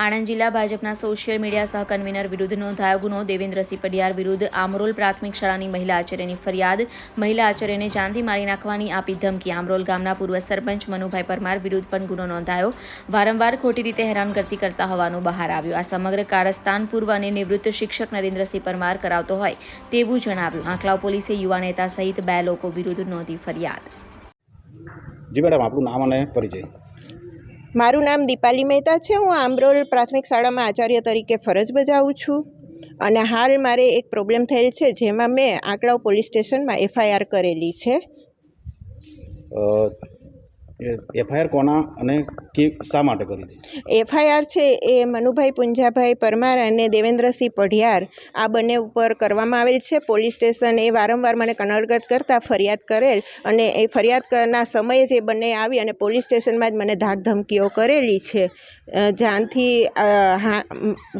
આણંદ જિલ્લા ભાજપના social media સહ કન્વીનર વિરુદ્ધ નોંધાયો ગુનો. દેવેન્દ્રસિંહ પડિયાર વિરુદ્ધ આમરોલ પ્રાથમિક શાળાની મહિલા આચાર્યની ફરિયાદ. મહિલા આચાર્યને જાનથી મારી નાખવાની આપી ધમકી. આમરોલ ગામના પૂર્વ સરપંચ મનુભાઈ પરમાર વિરુદ્ધ પણ ગુનો નોંધાયો. વારંવાર ખોટી રીતે હેરાનગતિ કરતા હોવાનું બહાર આવ્યું. આ સમગ્ર કારસ્તાન પૂર્વ અને નિવૃત્ત શિક્ષક નરેન્દ્રસિંહ પરમાર કરાવતો હોય તેવું જણાવ્યું. આંકલાવ પોલીસે યુવા નેતા સહિત બે લોકો વિરુદ્ધ નોંધી ફરિયાદ. જી, મેડમ આપણું નામ અને પરિચય. મારું નામ દીપાલી મહેતા છે. હું આમરોલ પ્રાથમિક શાળામાં આચાર્ય તરીકે ફરજ બજાવું છું અને હાલ મારે એક પ્રોબ્લેમ થયેલ છે, જેમાં મેં આંકડાઓ પોલીસ સ્ટેશનમાં એફઆઈઆર કરેલી છે. એફઆઈઆર કોના અને કે શા માટે કરી એફઆઈઆર છે એ મનુભાઈ પુંજાભાઈ પરમાર અને દેવેન્દ્રસિંહ પઢિયાર. આ બંને ઉપર કરવામાં આવેલ છે. પોલીસ સ્ટેશન એ વારંવાર મને કનડગત કરતાં ફરિયાદ કરેલ અને એ ફરિયાદ કરના સમયે જ એ બંને આવી અને પોલીસ સ્ટેશનમાં જ મને ધાક ધમકીઓ કરેલી છે. જાનથી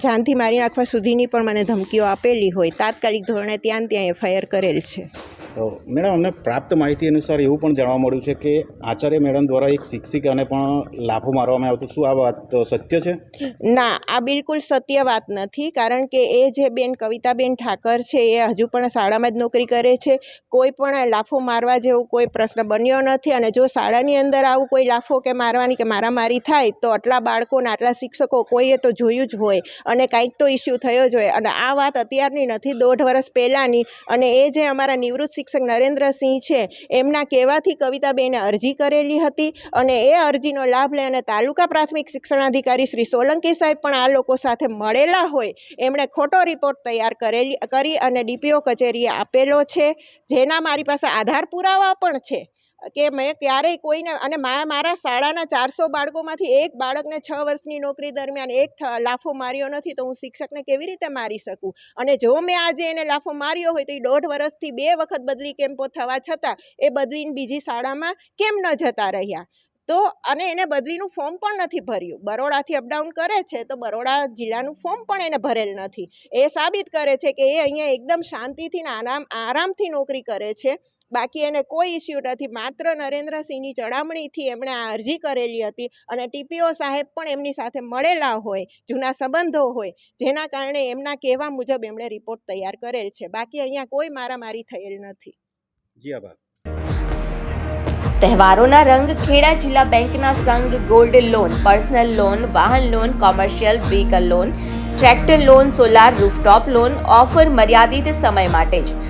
જાનથી મારી નાખવા સુધીની પણ મને ધમકીઓ આપેલી હોય. તાત્કાલિક ધોરણે ત્યાં ત્યાં એફઆઈઆર કરેલ છે. મેડમ, અમને પ્રાપ્ત માહિતી અનુસાર એવું પણ જાણવા મળ્યું છે કે આચાર્ય મેડમ દ્વારા એક શિક્ષિકાને પણ લાફો મારવામાં આવતો. શું આ વાત સત્ય છે? ના, આ બિલકુલ સત્ય વાત નથી, કારણ કે એ જે બેન કવિતાબેન ઠાકર છે, એ હજુ પણ શાળામાં જ નોકરી કરે છે. કોઈ પણ લાફો મારવા જેવો કોઈ પ્રશ્ન બન્યો નથી અને જો શાળાની અંદર આવું કોઈ લાફો કે મારવાની કે મારામારી થાય, તો આટલા બાળકો ને આટલા શિક્ષકો કોઈએ તો જોયું જ હોય અને કાંઈક તો ઇસ્યુ થયો જ હોય. અને આ વાત અત્યારની નથી, દોઢ વર્ષ પહેલાંની. અને એ જે અમારા નિવૃત્ત શિક્ષક નરેન્દ્રસિંહ છે. એમના કહેવાથી કવિતાબેને અરજી કરેલી હતી અને એ અરજીનો લાભ લઈ અને તાલુકા પ્રાથમિક શિક્ષણાધિકારી શ્રી સોલંકી સાહેબ પણ આ લોકો સાથે મળેલા હોય. એમણે ખોટો રિપોર્ટ તૈયાર કરેલી, કરી અને ડીપીઓ કચેરીએ આપેલો છે. જેના મારી પાસે આધાર પુરાવા પણ છે. કે મેં ક્યારેય કોઈને, અને મા, મારા શાળાના ચારસો બાળકોમાંથી એક બાળકને છ વર્ષની નોકરી દરમિયાન એક લાફો માર્યો નથી, તો હું શિક્ષકને કેવી રીતે મારી શકું? અને જો મેં આજે એને લાફો માર્યો હોય તો એ દોઢ વર્ષથી બે વખત બદલી કેમ્પો થવા છતાં એ બદલીને બીજી શાળામાં કેમ ન જતા રહ્યા? તો, અને એને બદલીનું ફોર્મ પણ નથી ભર્યું. બરોડાથી અપડાઉન કરે છે તો બરોડા જિલ્લાનું ફોર્મ પણ એને ભરેલ નથી. એ સાબિત કરે છે કે એ અહીંયા એકદમ શાંતિથી આરામ, આરામથી નોકરી કરે છે. બાકી એને કોઈ ઇસ્યુ નથી. માત્ર નરેન્દ્રસિંહની ચડામણીથી એમણે આ અરજી કરેલી હતી અને ટીપીઓ સાહેબ પણ એમની સાથે મળેલા હોય જૂના સંબંધો હોય જેના કારણે એમના કહેવા મુજબ એમણે રિપોર્ટ તૈયાર કરેલ છે. બાકી અહીંયા કોઈ મારામારી થયેલ નથી. જી આભાર. તહેવારોના રંગ ખેડા જિલ્લા બેંકના સંઘ ગોલ્ડ લોન પર્સનલ લોન વાહન loan commercial vehicle loan tractor loan solar rooftop loan offer મર્યાદિત સમય માટે જ.